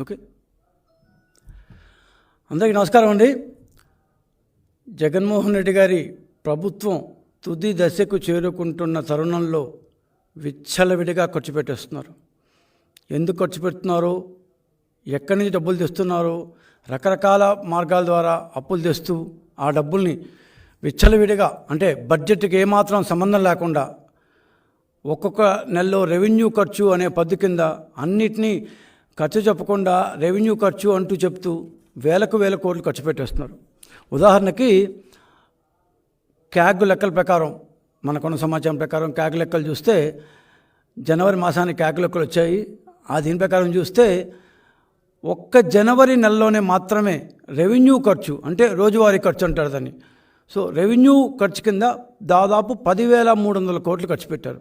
Okay. అందరికీ నమస్కారం అండి. జగన్మోహన్ రెడ్డి గారి ప్రభుత్వం తుది దశకు చేరుకుంటున్న తరుణంలో విచ్చలవిడిగా ఖర్చు పెట్టేస్తున్నారు. ఎందుకు ఖర్చు పెడుతున్నారో? ఎక్కడి నుంచి డబ్బులు తెస్తున్నారో? రకరకాల మార్గాల ద్వారా అప్పులు తెస్తూ ఆ డబ్బుల్ని విచ్చలవిడిగా అంటే బడ్జెట్కి ఏమాత్రం సంబంధం లేకుండా ఒక్కొక్క నెలలో రెవెన్యూ ఖర్చు అనే పద్దు కింద అన్నిటినీ ఖర్చు చెప్పకుండా రెవెన్యూ ఖర్చు అంటూ చెప్తూ వేలకు వేల కోట్లు ఖర్చు పెట్టేస్తున్నారు. ఉదాహరణకి క్యాగ్ లెక్కల ప్రకారం మనకున్న సమాచారం ప్రకారం క్యాగ్ లెక్కలు చూస్తే జనవరి మాసానికి క్యాగ్ లెక్కలు వచ్చాయి. ఆ దీని ప్రకారం చూస్తే ఒక్క జనవరి నెలలోనే మాత్రమే రెవెన్యూ ఖర్చు అంటే రోజువారీ ఖర్చు అంటారు దాన్ని. సో రెవెన్యూ ఖర్చు కింద దాదాపు పదివేల మూడు వందల కోట్లు ఖర్చు పెట్టారు.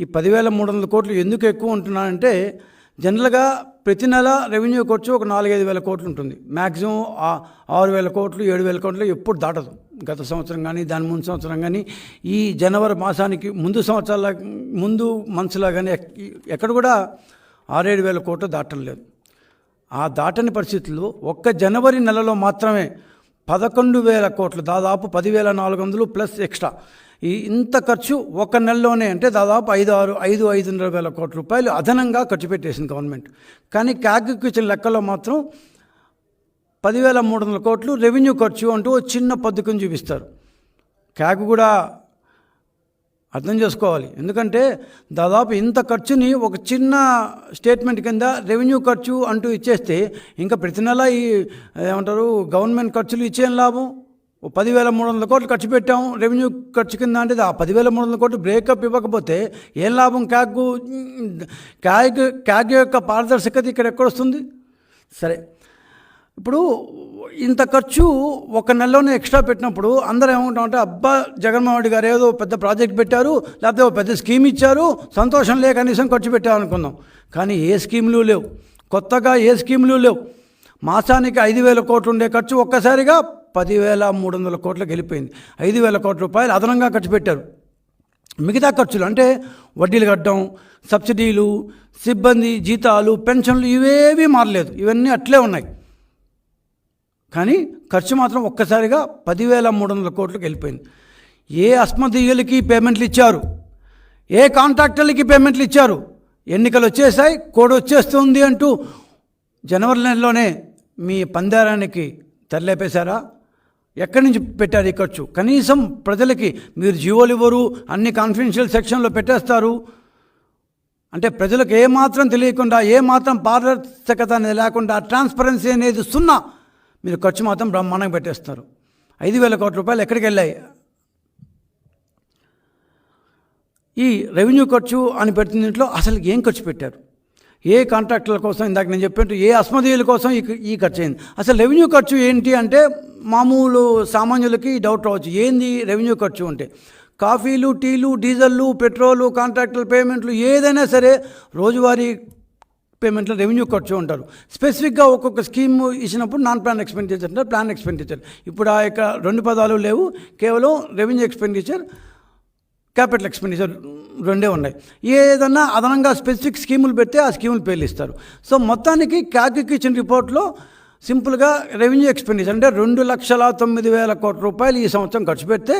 ఈ పదివేల మూడు వందల కోట్లు ఎందుకు ఎక్కువ ఉంటున్నానంటే జనరల్గా ప్రతి నెల రెవెన్యూ ఖర్చు ఒక నాలుగైదు వేల కోట్లు ఉంటుంది. మ్యాక్సిమం ఆరు వేల కోట్లు ఏడు వేల కోట్లు ఎప్పుడు దాటదు. గత సంవత్సరం కానీ దాని ముందు సంవత్సరం కానీ ఈ జనవరి మాసానికి ముందు సంవత్సరాల ముందు మంత్స్లో కానీ ఎక్కడ కూడా ఆరేడు వేల కోట్లు దాటం లేదు. ఆ దాటని పరిస్థితుల్లో ఒక్క జనవరి నెలలో మాత్రమే పదకొండు వేల కోట్లు దాదాపు పదివేల నాలుగు వందలు ప్లస్ ఎక్స్ట్రా. ఈ ఇంత ఖర్చు ఒక నెలలోనే అంటే దాదాపు ఐదు ఆరు ఐదు ఐదున్నర వేల కోట్ల రూపాయలు అదనంగా ఖర్చు పెట్టేసింది గవర్నమెంట్. కానీ క్యాగ్కి ఇచ్చిన లెక్కలో మాత్రం పదివేల మూడు వందల కోట్లు రెవెన్యూ ఖర్చు అంటూ ఓ చిన్న పద్ధతిని చూపిస్తారు. క్యాగ్ కూడా అర్థం చేసుకోవాలి. ఎందుకంటే దాదాపు ఇంత ఖర్చుని ఒక చిన్న స్టేట్మెంట్ కింద రెవెన్యూ ఖర్చు అంటూ ఇచ్చేస్తే ఇంకా ప్రతి నెల ఈ ఏమంటారు గవర్నమెంట్ ఖర్చులు ఇచ్చేం లాభం? పదివేల మూడు వందల కోట్లు ఖర్చు పెట్టాం రెవెన్యూ ఖర్చు కింద అంటే ఆ పదివేల మూడు వందల కోట్లు బ్రేకప్ ఇవ్వకపోతే ఏం లాభం? క్యాగ్ క్యాగ్ క్యాగ్ యొక్క పారదర్శకత ఇక్కడ ఎక్కడొస్తుంది సరే. ఇప్పుడు ఇంత ఖర్చు ఒక నెలలోనే ఎక్స్ట్రా పెట్టినప్పుడు అందరూ ఏమంటామంటే అబ్బా జగన్మోహన్ రెడ్డి గారు ఏదో పెద్ద ప్రాజెక్ట్ పెట్టారు లేకపోతే ఒక పెద్ద స్కీమ్ ఇచ్చారు సంతోషం లేక కనీసం ఖర్చు పెట్టారనుకుందాం కానీ ఏ స్కీములు లేవు. కొత్తగా ఏ స్కీములు లేవు. మాసానికి ఐదు వేల కోట్లు ఉండే ఖర్చు ఒక్కసారిగా పదివేల మూడు వందల కోట్లకు వెళ్ళిపోయింది. ఐదు వేల కోట్ల రూపాయలు అదనంగా ఖర్చు పెట్టారు. మిగతా ఖర్చులు అంటే వడ్డీలు కట్టడం సబ్సిడీలు సిబ్బంది జీతాలు పెన్షన్లు ఇవేవీ మారలేదు. ఇవన్నీ అట్లే ఉన్నాయి. కానీ ఖర్చు మాత్రం ఒక్కసారిగా పదివేల మూడు వందల కోట్లకు వెళ్ళిపోయింది. ఏ అస్మదీయులకి పేమెంట్లు ఇచ్చారు? ఏ కాంట్రాక్టర్లకి పేమెంట్లు ఇచ్చారు? ఎన్నికలు వచ్చేసాయి కోడ్ వచ్చేస్తుంది అంటూ జనవరి నెలలోనే మీ పందారానికి తెరలేపేశారా? ఎక్కడి నుంచి పెట్టారు ఈ ఖర్చు? కనీసం ప్రజలకి మీరు జీవోలు ఇవ్వరు అన్ని కాన్ఫిడెన్షియల్ సెక్షన్లో పెట్టేస్తారు. అంటే ప్రజలకు ఏమాత్రం తెలియకుండా ఏమాత్రం పారదర్శకత అనేది లేకుండా ట్రాన్స్పరెన్సీ అనేది సున్నా మీరు ఖర్చు మాత్రం బ్రహ్మాండంగా పెట్టేస్తారు. ఐదు వేల కోట్ల రూపాయలు ఎక్కడికి వెళ్ళాయి? ఈ రెవెన్యూ ఖర్చు అని పెట్టిన దీంట్లో అసలు ఏం ఖర్చు పెట్టారు? ఏ కాంట్రాక్టుల కోసం ఇందాక నేను చెప్పినట్టు ఏ అస్మదీయుల కోసం ఈ ఈ ఖర్చు అయింది. అసలు రెవెన్యూ ఖర్చు ఏంటి అంటే మామూలు సామాన్యులకి డౌట్ రావచ్చు. ఏంది రెవెన్యూ ఖర్చు అంటే? కాఫీలు టీలు డీజిల్లు పెట్రోలు కాంట్రాక్టుల పేమెంట్లు ఏదైనా సరే రోజువారీ పేమెంట్లో రెవెన్యూ ఖర్చు ఉంటారు స్పెసిఫిక్గా ఒక్కొక్క స్కీమ్ ఇచ్చినప్పుడు నాన్ ప్లాన్ ఎక్స్పెండిచర్ అంటే ప్లాన్ ఎక్స్పెండిచర్. ఇప్పుడు ఆ యొక్క రెండు పదాలు లేవు కేవలం రెవెన్యూ ఎక్స్పెండిచర్ క్యాపిటల్ ఎక్స్పెండిచర్ రెండే ఉన్నాయి. ఏదన్నా అదనంగా స్పెసిఫిక్ స్కీములు పెడితే ఆ స్కీములు పేర్లు ఇస్తారు. సో మొత్తానికి క్యాగ్కి ఇచ్చిన రిపోర్ట్లో సింపుల్గా రెవెన్యూ ఎక్స్పెండిచర్ అంటే రెండు లక్షల తొమ్మిది వేల కోట్ల రూపాయలు ఈ సంవత్సరం ఖర్చు పెడితే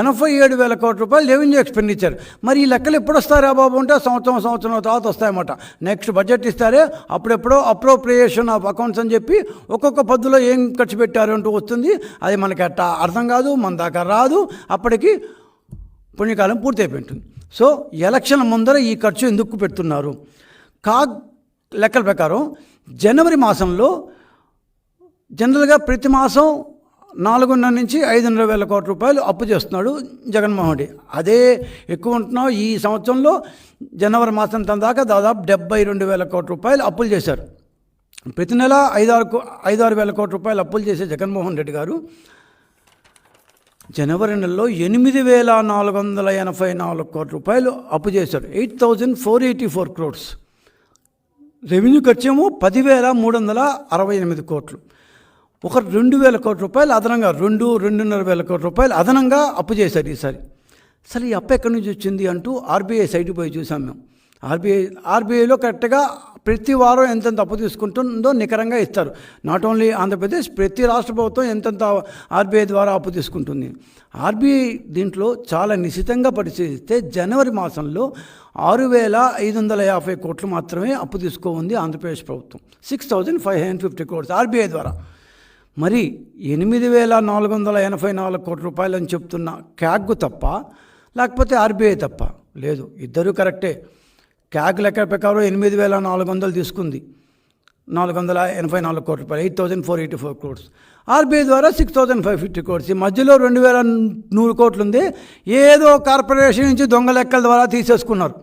ఎనభై ఏడు వేల కోట్ల రూపాయలు రెవెన్యూ ఎక్స్పెండిచర్ మరి ఈ లెక్కలు ఎప్పుడు వస్తారా బాబు అంటే సంవత్సరం సంవత్సరం తర్వాత వస్తాయన్నమాట. నెక్స్ట్ బడ్జెట్ ఇస్తారే అప్పుడెప్పుడో అప్రోప్రియేషన్ ఆఫ్ అకౌంట్స్ అని చెప్పి ఒక్కొక్క పద్ధతిలో ఏం ఖర్చు పెట్టారు అంటూ వస్తుంది. అది మనకి అట్ట అర్థం కాదు మన దాకా రాదు. అప్పటికి పుణ్యకాలం పూర్తయిపోయి ఉంటుంది సో ఎలక్షన్ ముందర ఈ ఖర్చు ఎందుకు పెడుతున్నారు? కాగ్ లెక్కల ప్రకారం జనవరి మాసంలో జనరల్గా ప్రతి మాసం నాలుగున్నర నుంచి ఐదున్నర వేల కోట్ల రూపాయలు అప్పు చేస్తున్నాడు జగన్మోహన్ రెడ్డి. అదే ఎక్కువ ఉంటున్నాం ఈ సంవత్సరంలో జనవరి మాసం దాకా దాదాపు డెబ్బై రెండు వేల కోట్ల రూపాయలు అప్పులు చేశారు. ప్రతి నెల ఐదారు ఐదారు వేల కోట్ల రూపాయలు అప్పులు చేసే జగన్మోహన్ రెడ్డి గారు జనవరి నెలలో ఎనిమిది వేల నాలుగు వందల ఎనభై నాలుగు కోట్ల రూపాయలు అప్పు చేశారు eight thousand four eighty four crores. Revenue ఖర్చేమో పదివేల మూడు వందల అరవై ఎనిమిది కోట్లు. ఒక రెండు వేల కోట్ల రూపాయలు అదనంగా రెండు రెండున్నర వేల కోట్ల రూపాయలు అదనంగా అప్పు చేశారు ఈసారి. అసలు ఈ అప్పు ఎక్కడి నుంచి వచ్చింది అంటూ ఆర్బీఐ సైట్కి పోయి చూసాం మేము. ఆర్బీఐ ఆర్బీఐలో కరెక్ట్గా ప్రతి వారం ఎంతెంత అప్పు తీసుకుంటుందో నికరంగా ఇస్తారు. నాట్ ఓన్లీ ఆంధ్రప్రదేశ్ ప్రతి రాష్ట్ర ప్రభుత్వం ఎంతెంత ఆర్బీఐ ద్వారా అప్పు తీసుకుంటుంది. ఆర్బీఐ దీంట్లో చాలా నిశితంగా పరిశీలిస్తే జనవరి మాసంలో ఆరు వేల ఐదు వందల యాభై కోట్లు మాత్రమే అప్పు తీసుకోఉంది ఆంధ్రప్రదేశ్ ప్రభుత్వం. Six thousand five hundred fifty crores RBI ద్వారా. మరి ఎనిమిది వేల నాలుగు వందల ఎనభై నాలుగు కోట్ల రూపాయలు అని చెప్తున్న క్యాగ్ తప్ప లేకపోతే ఆర్బీఐ తప్ప? లేదు ఇద్దరు కరెక్టే. క్యాక్ లెక్క ప్రకారం ఎనిమిది వేల నాలుగు వందలు తీసుకుంది. నాలుగు వందల ఎనభై నాలుగు కోట్ల రూపాయలు eight thousand four eighty four crores. RBI ద్వారా six thousand five fifty crores. ఈ మధ్యలో రెండు వేల నూరు కోట్లు ఉంది ఏదో కార్పొరేషన్ నుంచి దొంగ లెక్కల ద్వారా తీసేసుకున్నారు.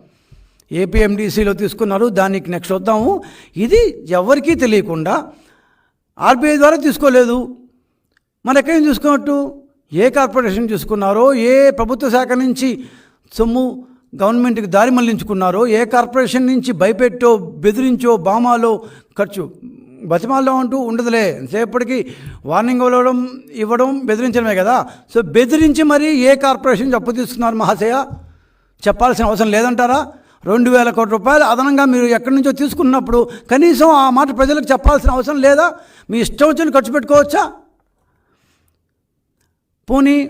ఏపీఎండిసిలో తీసుకున్నారు. దానికి నెక్స్ట్ వద్దాము. ఇది ఎవరికీ తెలియకుండా ఆర్బీఐ ద్వారా తీసుకోలేదు. మరి ఎక్కడి నుంచి చూసుకున్నట్టు? ఏ కార్పొరేషన్ చూసుకున్నారో ఏ ప్రభుత్వ శాఖ నుంచి సొమ్ము గవర్నమెంట్కి దారి మళ్ళించుకున్నారో ఏ కార్పొరేషన్ నుంచి భయపెట్టో బెదిరించో బామాలో ఖర్చు బతిమాల్లో అంటూ ఉండదులే. సేపటికి వార్నింగ్ ఇవ్వడం ఇవ్వడం బెదిరించడమే కదా. సో బెదిరించి మరి ఏ కార్పొరేషన్ అప్పు తీసుకున్నారు మహాశయ? చెప్పాల్సిన అవసరం లేదంటారా? రెండు వేల కోట్ల రూపాయలు అదనంగా మీరు ఎక్కడి నుంచో తీసుకున్నప్పుడు కనీసం ఆ మాట ప్రజలకు చెప్పాల్సిన అవసరం లేదా? మీ ఇష్టం వచ్చిన ఖర్చు పెట్టుకోవచ్చా? పోనీ